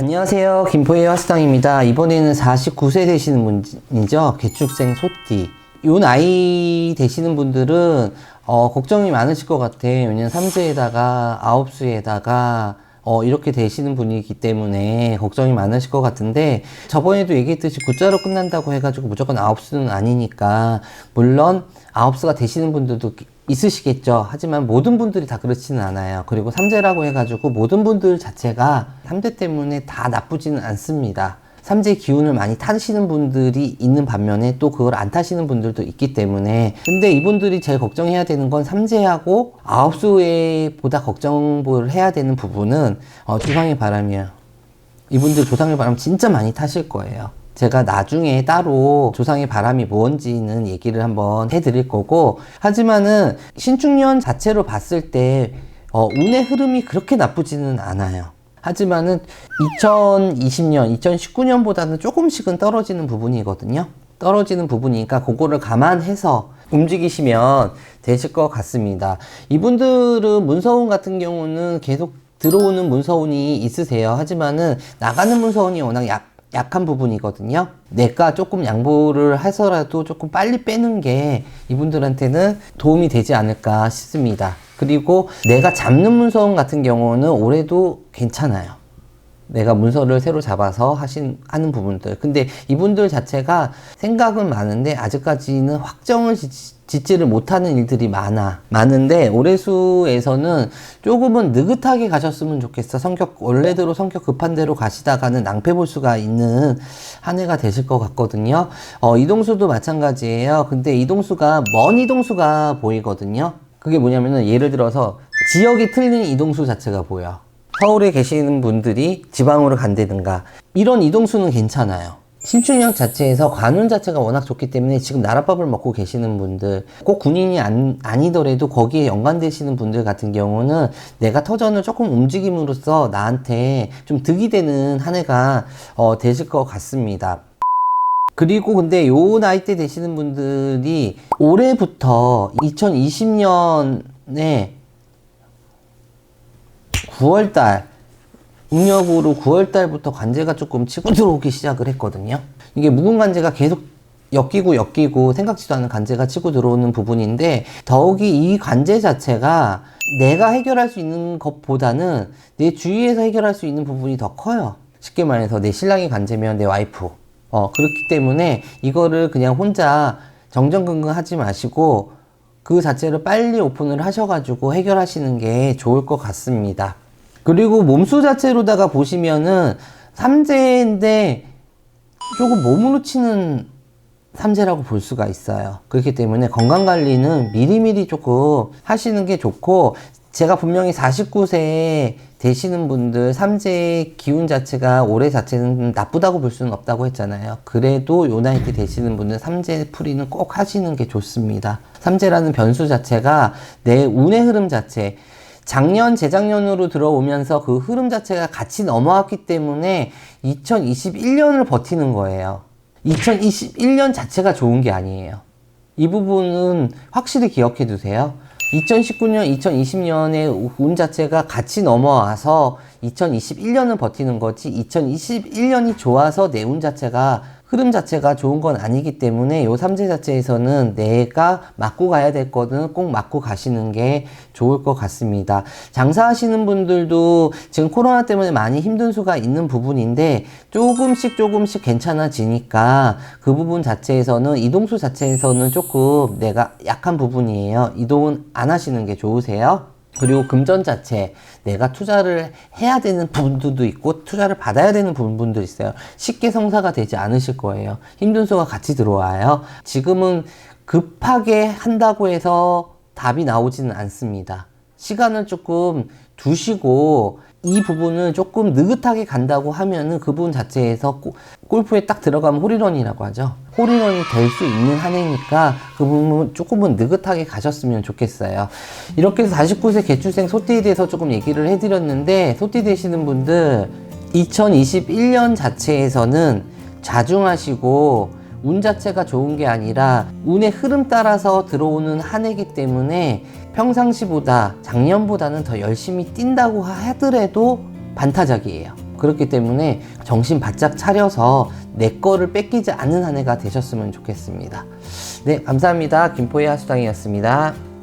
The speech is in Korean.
안녕하세요. 김포의 화수당입니다. 이번에는 49세 되시는 분이죠. 개축생 소띠. 요 나이 되시는 분들은 어, 걱정이 많으실 것 같아요. 왜냐면 삼재에다가 아홉수에다가 어, 이렇게 되시는 분이기 때문에 걱정이 많으실 것 같은데 저번에도 얘기했듯이 굿자로 끝난다고 해가지고 무조건 아홉수는 아니니까 물론 아홉수가 되시는 분들도 있으시겠죠. 하지만 모든 분들이 다 그렇지는 않아요. 그리고 삼재라고 해가지고 모든 분들 자체가 삼재 때문에 다 나쁘지는 않습니다. 삼재 기운을 많이 타시는 분들이 있는 반면에 또 그걸 안 타시는 분들도 있기 때문에 근데 이분들이 제일 걱정해야 되는 건 삼재하고 아홉 수에 보다 걱정을 해야 되는 부분은 어, 조상의 바람이에요. 이분들 조상의 바람 진짜 많이 타실 거예요. 제가 나중에 따로 조상의 바람이 뭔지는 얘기를 한번 해드릴 거고 하지만은 신축년 자체로 봤을 때 어, 운의 흐름이 그렇게 나쁘지는 않아요. 하지만은 2020년, 2019년보다는 조금씩은 떨어지는 부분이거든요. 떨어지는 부분이니까 그거를 감안해서 움직이시면 되실 것 같습니다. 이분들은 문서운 같은 경우는 계속 들어오는 문서운이 있으세요. 하지만은 나가는 문서운이 워낙 약, 약한 부분이거든요. 내가 조금 양보를 해서라도 조금 빨리 빼는 게 이분들한테는 도움이 되지 않을까 싶습니다. 그리고 내가 잡는 문서운 같은 경우는 올해도 괜찮아요. 내가 문서를 새로 잡아서 하신, 하는 부분들. 근데 이분들 자체가 생각은 많은데 아직까지는 확정을 짓, 짓지 를 못하는 일들이 많아. 많은데 올해수에서는 조금은 느긋하게 가셨으면 좋겠어. 성격, 원래대로 성격 급한 대로 가시다가는 낭패 볼 수가 있는 한 해가 되실 것 같거든요. 어, 이동수도 마찬가지예요. 근데 이동수가 먼 이동수가 보이거든요. 그게 뭐냐면은 예를 들어서 지역이 틀린 이동수 자체가 보여. 서울에 계시는 분들이 지방으로 간다든가 이런 이동수는 괜찮아요. 신축력 자체에서 관운 자체가 워낙 좋기 때문에 지금 나라밥을 먹고 계시는 분들 꼭 군인이 안, 아니더라도 거기에 연관되시는 분들 같은 경우는 내가 터전을 조금 움직임으로써 나한테 좀 득이 되는 한 해가 어, 되실 것 같습니다. 그리고 근데 요 나이 때 되시는 분들이 올해부터 2020년에 9월달 음력으로 9월달부터 관제가 조금 치고 들어오기 시작을 했거든요. 이게 묵은 관제가 계속 엮이고 엮이고 생각지도 않은 관제가 치고 들어오는 부분인데 더욱이 이 관제 자체가 내가 해결할 수 있는 것보다는 내 주위에서 해결할 수 있는 부분이 더 커요. 쉽게 말해서 내 신랑이 관제면 내 와이프. 어, 그렇기 때문에 이거를 그냥 혼자 정정긍긍 하지 마시고 그 자체를 빨리 오픈을 하셔가지고 해결하시는 게 좋을 것 같습니다. 그리고 몸수 자체로다가 보시면은 삼재인데 조금 몸으로 치는 삼재라고 볼 수가 있어요. 그렇기 때문에 건강 관리는 미리미리 조금 하시는 게 좋고 제가 분명히 49세 되시는 분들 삼재 기운 자체가 올해 자체는 나쁘다고 볼 수는 없다고 했잖아요. 그래도 요 나이 때 되시는 분들 삼재 풀이는 꼭 하시는 게 좋습니다. 삼재라는 변수 자체가 내 운의 흐름 자체 작년, 재작년으로 들어오면서 그 흐름 자체가 같이 넘어왔기 때문에 2021년을 버티는 거예요. 2021년 자체가 좋은 게 아니에요. 이 부분은 확실히 기억해 두세요. 2019년, 2020년의 운 자체가 같이 넘어와서 2021년을 버티는 거지 2021년이 좋아서 내 운 자체가 흐름 자체가 좋은 건 아니기 때문에 요 삼재 자체에서는 내가 맞고 가야 될 거는 꼭 맞고 가시는 게 좋을 것 같습니다. 장사하시는 분들도 지금 코로나 때문에 많이 힘든 수가 있는 부분인데 조금씩 조금씩 괜찮아지니까 그 부분 자체에서는 이동수 자체에서는 조금 내가 약한 부분이에요. 이동은 안 하시는 게 좋으세요. 그리고 금전 자체 내가 투자를 해야 되는 부분도 있고 투자를 받아야 되는 부분도 있어요. 쉽게 성사가 되지 않으실 거예요. 힘든 수가 같이 들어와요. 지금은 급하게 한다고 해서 답이 나오지는 않습니다. 시간을 조금 두시고 이 부분을 조금 느긋하게 간다고 하면은 그 부분 자체에서 골프에 딱 들어가면 홀인원이라고 하죠. 홀인원이 될 수 있는 한 해니까 그 부분 조금은 느긋하게 가셨으면 좋겠어요. 이렇게 해서 49세 개출생 소띠에 대해서 조금 얘기를 해드렸는데 소띠 되시는 분들 2021년 자체에서는 자중하시고 운 자체가 좋은 게 아니라 운의 흐름 따라서 들어오는 한 해기 때문에 평상시보다 작년보다는 더 열심히 뛴다고 하더라도 반타작이에요. 그렇기 때문에 정신 바짝 차려서 내 거를 뺏기지 않는 한 해가 되셨으면 좋겠습니다. 네, 감사합니다. 김포의 하수당이었습니다.